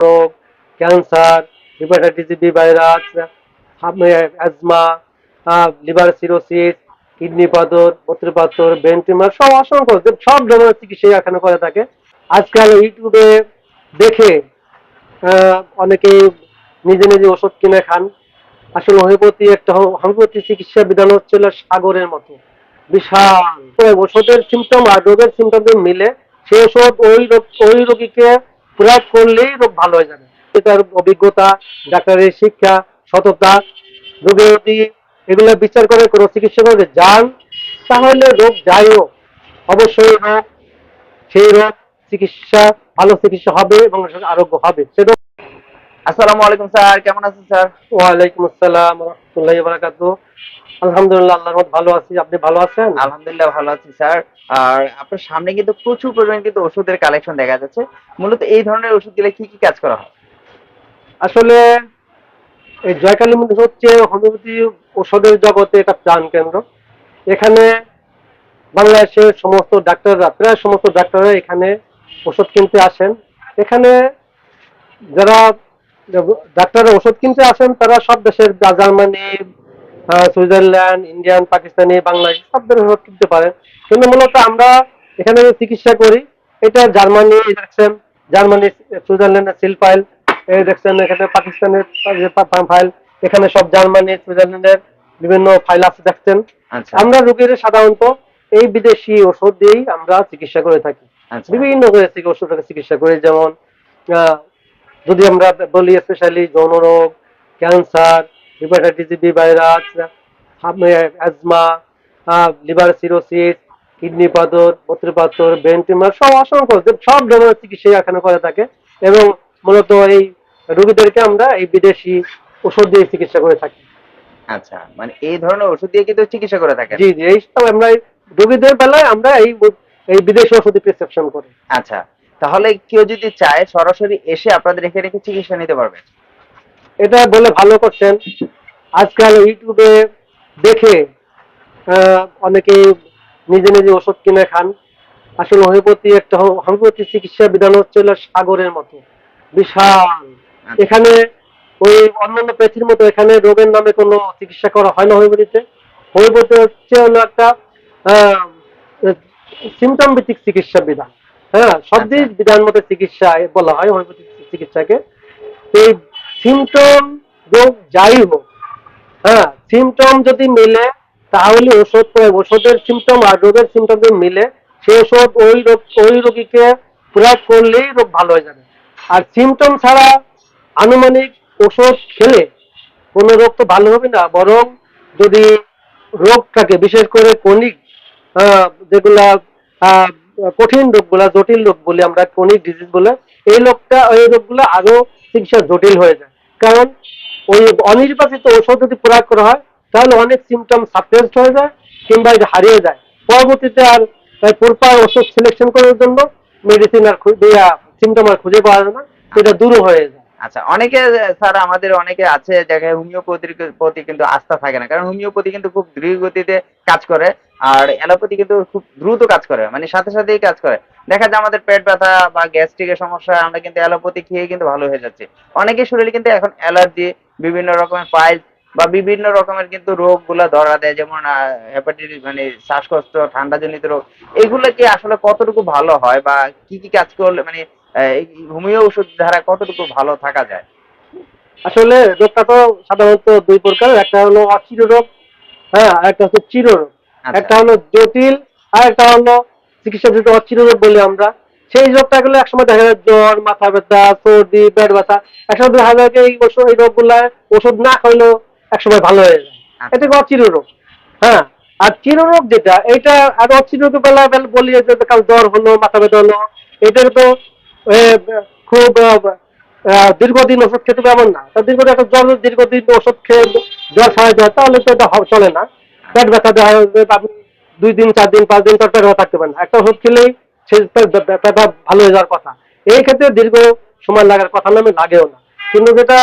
রোগ cancer hepatitis B virus asthma liver cirrhosis kidney পাথর পত্র পাথর ব্রেন টিউমার সব অসংখ্য সব ধরনের চিকিৎসা এখানে করে থাকে। আজকাল ইউটিউবে দেখে অনেকে নিজে নিজে ওষুধ কিনে খান। আসলে হোমিওপ্যাথি একটা হোমিওপ্যাথি চিকিৎসা বিধান হচ্ছে হলো সাগরের মতো। বিশাল। ওষুধের সিমটম আর রোগের সিমটম মিলে, সেই ওষুধ ওই রোগ ওই রোগীকে প্রয়োগ করলেই রোগ ভালো হয়ে যাবে। এটার অভিজ্ঞতা, ডাক্তারের শিক্ষা, সততা রোগের এগুলো বিচার করে কোনো চিকিৎসা করে যান, তাহলে রোগ যাই হোক, অবশ্যই রোগ, সেই রোগ চিকিৎসা, ভালো চিকিৎসা হবে এবং আরোগ্য হবে। সেটা আসসালামু আলাইকুম স্যার। কেমন আছেন স্যার? ওয়ালাইকুম আসসালাম রহমতুল্লাহ বারাকাতু আলহামদুলিল্লাহ আল্লাহর রহমত ভালো আছি। আপনি ভালো আছেন? আলহামদুলিল্লাহ ভালো আছি স্যার। আর আপনার সামনে কিন্তু প্রচুর পরিমাণে কিন্তু ওষুধের কালেকশন দেখা যাচ্ছে। মূলত এই ধরনের ওষুধ দিলে কি কি কাজ করা হয়? আসলে এই জয়কালী মন্দির হচ্ছে হোমিওপ্যাথি ওষুধের জগতে একটা প্রাণ কেন্দ্র। এখানে বাংলাদেশের সমস্ত ডাক্তাররা প্রায় সমস্ত ডাক্তাররা এখানে ওষুধ কিনতে আসেন। এখানে যারা ডাক্তাররা ওষুধ কিনতে আসেন তারা সব দেশের Germany Switzerland Indian Pakistani Bangladesh সব দেশের ওষুধ কিনতে পারেন। কিন্তু মূলত আমরা এখানে চিকিৎসা করি এটা জার্মানি দেখছেন জার্মানি সুইজারল্যান্ডের সিল ফাইল এই দেখছেন এখানে পাকিস্তানের ফাইল এখানে সব জার্মানি সুইজারল্যান্ডের বিভিন্ন ফাইল আছে দেখছেন। আচ্ছা। আমরা রোগীর সাধারণত এই বিদেশি ওষুধ দিয়েই আমরা চিকিৎসা করে থাকি। আচ্ছা। বিভিন্ন ওষুধের চিকিৎসা করি যেমন যদি আমরা বলি স্পেশালি যৌন রোগ cancer hepatitis B virus asthma liver cirrhosis kidney পাথর পত্র পাথর ব্রেন টিউমার সব অসংখ্য যে সব ধরনের চিকিৎসা এখানে করে থাকে এবং মূলত এই রোগীদেরকে আমরা এই বিদেশি ওষুধ দিয়ে চিকিৎসা করে থাকি। আচ্ছা মানে এই ধরনের ওষুধ দিয়ে কিন্তু চিকিৎসা করে থাকে জি জি এই সব আমরা রোগীদের বেলায় আমরা এই এই বিদেশি ওষুধ প্রেসক্রিপশন করি। আচ্ছা তাহলে কেউ যদি চায় সরাসরি এসে আপনাদের এখানে রেখে চিকিৎসা নিতে পারবে। এটা বলে ভালো করছেন। আজকাল ইউটিউবে দেখে আহ, অনেকে নিজে নিজে ওষুধ কিনে খান। আসলে হোমিওপ্যাথি একটা হোমিওপ্যাথি চিকিৎসা বিধান হচ্ছে সাগরের মতো। বিশাল। এখানে ওই অন্যান্য প্যাথির মতো এখানে রোগের নামে কোনো চিকিৎসা করা হয় না হোমিওপ্যাথিতে হোমিওপ্যাথি হচ্ছে হলো একটা সিমটম ভিত্তিক চিকিৎসা বিধান। হ্যাঁ সব দিক বিধান মতো চিকিৎসা বলা হয় হোমিওপ্যাথি চিকিৎসাকে। এই সিমটম রোগ যাই হোক হ্যাঁ সিমটম যদি মিলে তাহলে ওষুধ প্রয়োগ ওষুধের সিমটম আর রোগের সিমটম যদি মিলে সেই ওষুধ ওই রোগ ওই রোগীকে প্রয়োগ করলেই রোগ ভালো হয়ে যাবে। আর সিমটম ছাড়া আনুমানিক ওষুধ খেলে কোনো রোগ তো ভালো হবে না বরং যদি রোগটাকে বিশেষ করে কনিক যেগুলা আহ, কঠিন রোগগুলা, জটিল রোগ বলি আমরা ক্রনিক ডিজিজ বলে এই রোগটা এই রোগগুলো আরও চিকিৎসা জটিল হয়ে যায়। কারণ ওই অনির্বাচিত ওষুধ যদি প্রয়োগ করা হয়, তাহলে অনেক সিমটম সাপ্রেসড হয়ে যায় কিংবা এটা হারিয়ে যায়। পরবর্তীতে আর প্রপার ওষুধ সিলেকশন করার জন্য মেডিসিন আর সিমটম আর খুঁজে পাওয়া যায় না, সেটা দূর হয়ে যায়। আচ্ছা অনেকে, স্যার, আমাদের অনেকে আছে দেখে হোমিওপ্যাথির প্রতি কিন্তু আস্থা থাকে না। কারণ হোমিওপ্যাথি কিন্তু খুব দ্রুত গতিতে কাজ করে, আর অ্যালোপ্যাথি কিন্তু খুব দ্রুত কাজ করে মানে সাথে সাথেই কাজ করে। দেখা যায় আমাদের পেট ব্যথা বা গ্যাস্ট্রিকের সমস্যা, আমরা কিন্তু অ্যালোপ্যাথি খেয়ে কিন্তু ভালো হয়ে যাচ্ছে। অনেকের শরীরে কিন্তু এখন অ্যালার্জি, বিভিন্ন রকমের পাইলস বা বিভিন্ন রকমের কিন্তু রোগগুলো ধরা দেয়, যেমন হেপাটাইটিস মানে শ্বাসকষ্ট, ঠান্ডাজনিত রোগ। এগুলো কি আসলে কতটুকু ভালো হয় বা কি কি কাজ করলে মানে এই হোমিও ওষুধ দ্বারা কতটুকু ভালো থাকা যায়? আসলে রোগটা তো সাধারণত দুই প্রকার একটা হলো অচির রোগ হ্যাঁ আর একটা হচ্ছে চির রোগ। আচ্ছা। একটা হলো জটিল আর একটা হলো চিকিৎসা যেটা অচির রোগ বলি আমরা। সেই রোগটা গুলো একসময় দেখা যায় জ্বর মাথা ব্যথা সর্দি পেট ব্যথা একসময় দেখা যায় এই ওষুধ এই রোগগুলা ওষুধ না খাইলেও একসময় ভালো হয়ে যায়। আচ্ছা। এটা অচির রোগ হ্যাঁ। আর চিররোগ যেটা এটা আর অচির রোগের বেলা বেলা যে কাল জ্বর হলো মাথা ব্যথা হলো এটার তো খুব দীর্ঘদিন ওষুধ খেতে হবে এমন না। তা দীর্ঘদিন একটা জ্বর, দীর্ঘদিন ওষুধ খেয়ে জ্বর সারা যায় তাহলে তো এটা চলে না। পেট ব্যথা দেখা যাবে আপনি দুই দিন, চার দিন, পাঁচ দিন তার পেট ব্যথা থাকতে পারেন একটা ওষুধ খেলেই সে ব্যথা ভালো হয়ে যাওয়ার কথা। এই ক্ষেত্রে দীর্ঘ সময় লাগার কথা নামে লাগেও না। কিন্তু যেটা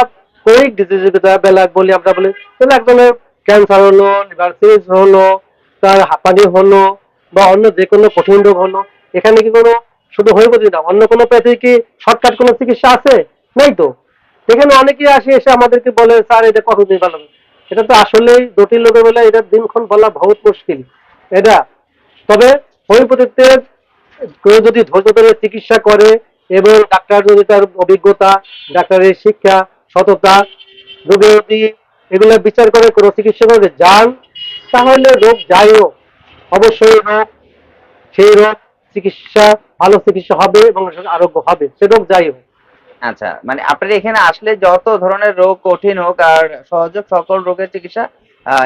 ক্রনিক ডিজিজ বেলা বলি আমরা বলি, তাহলে একজনের ক্যান্সার হলো লিভার সিরিজ হলো, তার হাঁপানি হলো, বা অন্য যে কোনো কঠিন রোগ হলো। এখানে কি কোনো শুধু হোমিওপ্যাথি না, অন্য কোনো প্যাথি কি শর্টকাট কোনো চিকিৎসা আছে? নাই তো। এখানে অনেকেই আসে, এসে আমাদেরকে বলে, স্যার, এটা কতদিন ভালো? এটা তো আসলেই জটিল রোগে বলে এটা দিনক্ষণ বলা বহুত মুশকিল। এটা। তবে হোমিওপ্যাথিতে কেউ যদি ধৈর্য ধরে চিকিৎসা করে এবং ডাক্তার যদি তার অভিজ্ঞতা, ডাক্তারের শিক্ষা, সততা, রোগী যদি এগুলো বিচার করে, কোনো চিকিৎসা করে যান, তাহলে রোগ যাই হোক, অবশ্যই রোগ, সেই রোগ চিকিৎসা ভালো চিকিৎসা হবে এবং আরোগ্য হবে সে রোগ যাই হোক। আচ্ছা মানে আপনার এখানে আসলে যত ধরনের রোগ কঠিন হোক আর সহযোগ সকল রোগের চিকিৎসা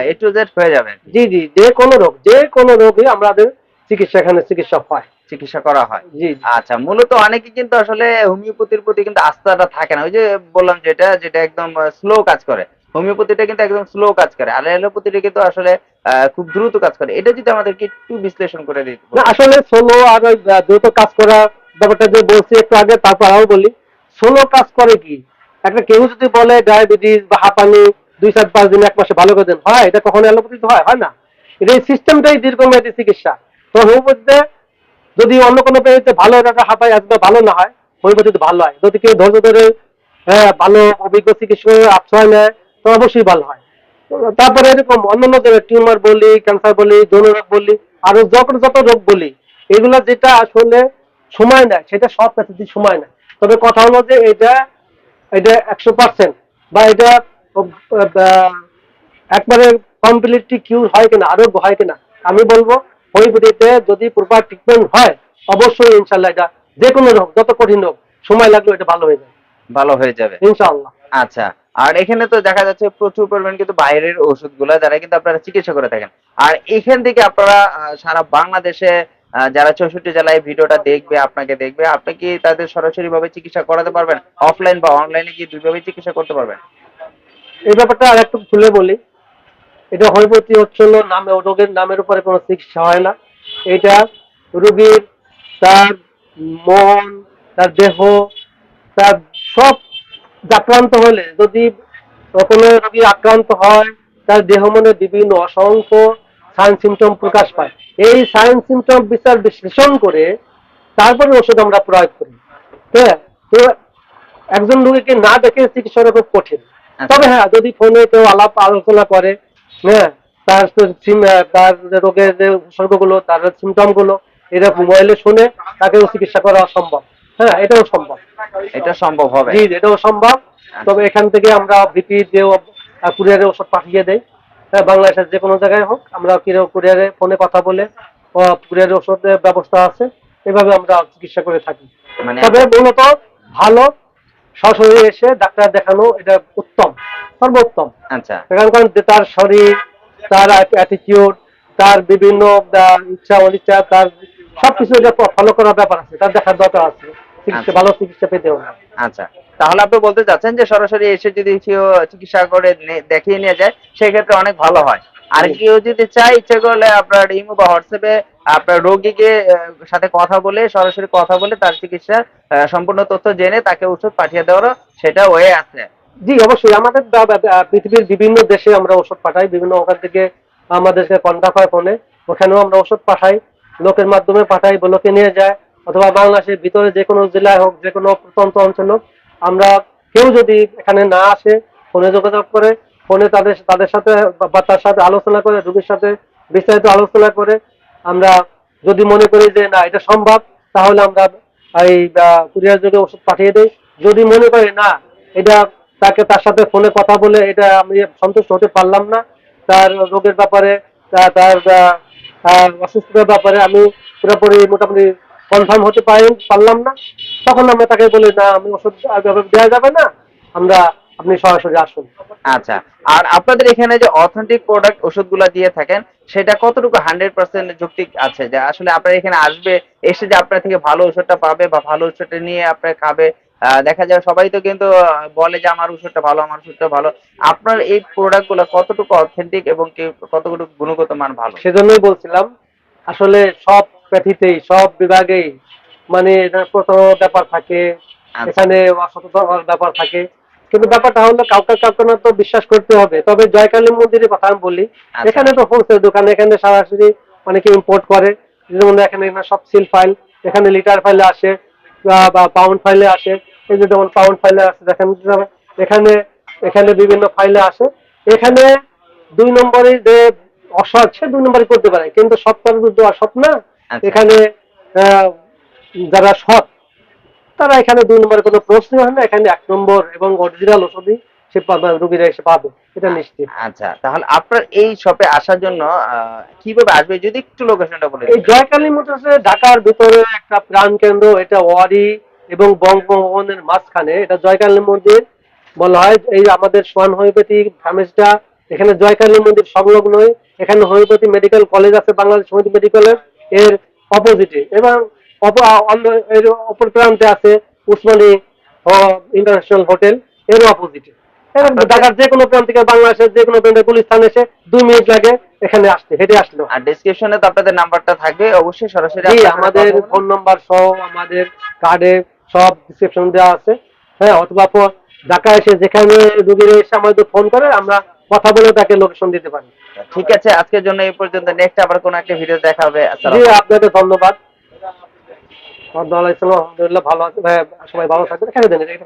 এ টু জেড হয়ে যাবে। জি জি যে কোনো রোগ যে কোনো রোগে আমাদের চিকিৎসা এখানে চিকিৎসা হয়। চিকিৎসা করা হয়। জি আচ্ছা মূলত অনেকে কিন্তু আসলে হোমিওপ্যাথির প্রতি কিন্তু আস্থাটা থাকে না। ওই যে বললাম যেটা যেটা একদম স্লো কাজ করে। হোমিওপ্যাথিটা কিন্তু একদম স্লো কাজ করে, আর অ্যালোপ্যাথিটা কিন্তু আসলে খুব দ্রুত কাজ করে। এটা যদি আমাদেরকে একটু বিশ্লেষণ করে দিতে আসলে সোলো আর দ্রুত কাজ করা ব্যাপারটা যে বলছি একটু আগে, তারপর আরও বলি। সোলো কাজ করে কি? একটা কেউ যদি বলে ডায়াবেটিস বা হাঁপানি দুই চার পাঁচ দিন এক মাসে ভালো করে দেন, হয়? এটা কখনো অ্যালোপ্যাথিতে হয় হয় না? এটা এই সিস্টেমটাই দীর্ঘমেয়াদী চিকিৎসা। তো হোমিওপ্যাথিতে যদি অন্য কোনো পেয়েতে ভালো একটা হাঁপাই আসবে, ভালো না হয়, হোমিওপ্যাথিতে ভালো হয়। যদি কেউ ধৈর্য ধরে হ্যাঁ ভালো অভিজ্ঞ চিকিৎসক, আশ্রয় নেয় তো অবশ্যই ভালো হয়। তারপরে এরকম অন্যান্য জায়গায় টিউমার বলি ক্যান্সার বলি যৌন রোগ বলি আরও যত যত রোগ বলি এগুলো যেটা আসলে সময় নেয় সেটা সব প্যাথিতে সময় নেয়। তবে কথা হলো যে এটা এটা একশো পার্সেন্ট বা এটা একবারে কমপ্লিটলি কিউর হয় কিনা আরোগ্য হয় কিনা আমি বলব হোমিওপ্যাথিতে যদি প্রপার ট্রিটমেন্ট হয় অবশ্যই ইনশাল্লাহ এটা যে কোনো রোগ যত কঠিন হোক সময় লাগলেও এটা ভালো হয়ে যাবে। ভালো হয়ে যাবে। ইনশাআল্লাহ। আচ্ছা। আর এখানে তো দেখা যাচ্ছে প্রচুর পরিমাণ কিন্তু বাইরের ওষুধগুলো যারা কিন্তু আপনারা চিকিৎসা করে থাকেন। আর এখান থেকে আপনারা সারা বাংলাদেশে যারা চৌষট্টি জেলায় ভিডিওটা দেখবে, আপনাকে দেখবে, আপনি কি তাদের সরাসরি ভাবে চিকিৎসা করাতে পারবেন? অফলাইন বা অনলাইনে কি দুইভাবে চিকিৎসা করতে পারবেন? এই ব্যাপারটা আর একটু খুলে বলি। এটা হোমিওপ্যাথি হচ্ছে নামে, রোগের নামের উপরে কোনো চিকিৎসা হয় না। এটা রোগীর তার মন, তার দেহ, তার সব আক্রান্ত হলে যদি কোনো রোগী আক্রান্ত হয় তার দেহ মনে বিভিন্ন অসংখ্য সাইন সিমটম প্রকাশ পায়। এই সাইন সিমটম বিচার বিশ্লেষণ করে তারপরে ওষুধ আমরা প্রয়োগ করি। হ্যাঁ তো একজন রোগীকে না দেখে চিকিৎসা করা খুব কঠিন। তবে হ্যাঁ যদি ফোনে কেউ আলাপ আলোচনা করে হ্যাঁ তার তার রোগের যে উপসর্গগুলো তার সিমটমগুলো এটা মোবাইলে শুনে তাকেও চিকিৎসা করা সম্ভব। হ্যাঁ এটাও সম্ভব। এটা সম্ভব হবে। জি এটাও সম্ভব। তবে এখান থেকে আমরা ভিপি দিয়েও কুরিয়ারে ওষুধ পাঠিয়ে দেই। হ্যাঁ বাংলাদেশের যে কোনো জায়গায় হোক আমরা কুরিয়ারে ফোনে কথা বলে কুরিয়ারে ওষুধের ব্যবস্থা আছে এভাবে আমরা চিকিৎসা করে থাকি। মানে তবে মূলত ভালো সরাসরি এসে ডাক্তার দেখানো এটা উত্তম সর্বোত্তম। আচ্ছা। কারণ তার শরীর তার অ্যাটিটিউড তার বিভিন্ন ইচ্ছা অনিচ্ছা তার সবকিছু এটা ফলো করার ব্যাপার আছে তার দেখার দরকার আছে। চিকিৎসা আচ্ছা। ভালো চিকিৎসা পেতে হবে আচ্ছা। তাহলে আপনি বলতে চাচ্ছেন যে সরাসরি এসে যদি কেউ চিকিৎসা করে দেখিয়ে নিয়ে যায় সেক্ষেত্রে অনেক ভালো হয়। আর কেউ যদি চায় ইচ্ছে করলে আপনার ইমো বা হোয়াটসঅ্যাপে আপনার রোগীকে সাথে কথা বলে সরাসরি কথা বলে তার চিকিৎসার সম্পূর্ণ তথ্য জেনে তাকে ওষুধ পাঠিয়ে দেওয়ারও সেটা ওয়ে আছে। জি অবশ্যই। আমাদের পৃথিবীর বিভিন্ন দেশে আমরা ওষুধ পাঠাই। বিভিন্ন ওখান থেকে আমাদেরকে কন্ট্যাক্ট হয় ফোনে ওখানেও আমরা ওষুধ পাঠাই। লোকের মাধ্যমে পাঠাই লোকে নিয়ে যায়। অথবা বাংলাদেশের ভিতরে যে কোনো জেলায় হোক, যে কোনো প্রত্যন্ত অঞ্চল হোক, আমরা কেউ যদি এখানে না আসে, ফোনে যোগাযোগ করে, ফোনে তাদের তাদের সাথে বা- তার সাথে আলোচনা করে, রোগীর সাথে বিস্তারিত আলোচনা করে, আমরা যদি মনে করি যে না, এটা সম্ভব, তাহলে আমরা এই কুরিয়ার যোগে ওষুধ পাঠিয়ে দেই। যদি মনে করি না, এটা তাকে তার সাথে ফোনে কথা বলে, এটা আমি সন্তুষ্ট হতে পারলাম না, তার রোগের ব্যাপারে তার অসুস্থতার ব্যাপারে আমি পুরোপুরি মোটামুটি কনফার্ম হতে পারি পারলাম না। তখন আমরা তাকে বলি না আমি ওষুধ দেওয়া যাবে না আমরা আপনি সরাসরি আসুন। আচ্ছা আর আপনাদের এখানে যে অথেন্টিক প্রোডাক্ট ওষুধগুলো দিয়ে থাকেন সেটা কতটুকু হান্ড্রেড পার্সেন্ট যৌক্তিক আছে? যে আসলে আপনার এখানে আসবে এসে যে আপনার থেকে ভালো ওষুধটা পাবে বা ভালো ওষুধটা নিয়ে আপনার খাবে আহ, দেখা যায় সবাই তো কিন্তু বলে যে আমার ওষুধটা ভালো আমার ওষুধটা ভালো। আপনার এই প্রোডাক্টগুলো কতটুকু অথেন্টিক এবং কতটুকু গুণগত মান ভালো? সেজন্যই বলছিলাম আসলে সব প্যাথিতেই সব বিভাগেই মানে এটা প্রতারণার ব্যাপার থাকে। আচ্ছা। এখানে অসততার ব্যাপার থাকে। কিন্তু ব্যাপারটা হলো কাউকে কাউকে না তো বিশ্বাস করতে হবে। তবে জয়কালী মন্দিরের কথা আমি বলি আচ্ছা। এখানে তো হোলসেল দোকান এখানে সরাসরি অনেকে ইম্পোর্ট করে। যেমন এখানে সব সিল ফাইল এখানে লিটার ফাইলে আসে বা- পাউন্ড ফাইলে আসে। এই যে যেমন পাউন্ড ফাইলে আছে দেখেন এখানে এখানে বিভিন্ন ফাইলে আসে। এখানে দুই নম্বরে যে অসৎ সে দুই নম্বরে করতে পারে। কিন্তু সৎ তো অসৎ না। আচ্ছা। এখানে আহ, যারা সৎ তারা এখানে দুই নম্বরে কোনো প্রশ্ন হয় না। এখানে এক নম্বর এবং অরিজিনাল ওষুধই সে রোগীরা এসে পাবে। এটা নিশ্চিত। আচ্ছা। তাহলে আপনার এই শপে আসার জন্য কীভাবে আসবে? যদি একটু লোকেশনটা বলে এই জয়কালী মোটরসে ঢাকার ভিতরে একটা প্রাণ কেন্দ্র এটা ওয়ারি এবং বঙ্গভবনের মাঝখানে। এটা জয়কালী মন্দির বলা হয়। এই আমাদের সোয়ান হোমিওপ্যাথি ফার্মেসিটা এখানে জয়কালী মন্দির সংলগ্নই। এখানে হোমিওপ্যাথি মেডিকেল কলেজ আছে বাংলাদেশ হোমিওপ্যাথি মেডিকেলের। এর অপোজিটে এবং এর অপর প্রান্তে আছে উসমানী ইন্টারন্যাশনাল হোটেল এর অপোজিটে ঢাকার যে কোনো প্রান্ত থেকে বাংলাদেশের যে কোনো প্রান্তে এসে দুই মিনিট লাগে এখানে আসতে হেঁটে আসলো। আর ডিসক্রিপশনে তো আপনাদের নাম্বারটা থাকবে অবশ্যই সরাসরি আমাদের ফোন নাম্বার সহ আমাদের কার্ডে সব ডিসক্রিপশন দেওয়া আছে। হ্যাঁ অথবা ঢাকা এসে যেখানে রুগীর এসে আমাদের ফোন করে আমরা কথা বলে তাকে লোকেশন দিতে পারি। ঠিক আছে আজকের জন্য এই পর্যন্ত। নেক্সট আবার কোন একটা ভিডিও দেখা হবে। জি আপনাকে ধন্যবাদ। আলহামদুলিল্লাহ ভালো আছে। ভাই, সবাই ভালো থাকবেন। এখানে দেন। এটা-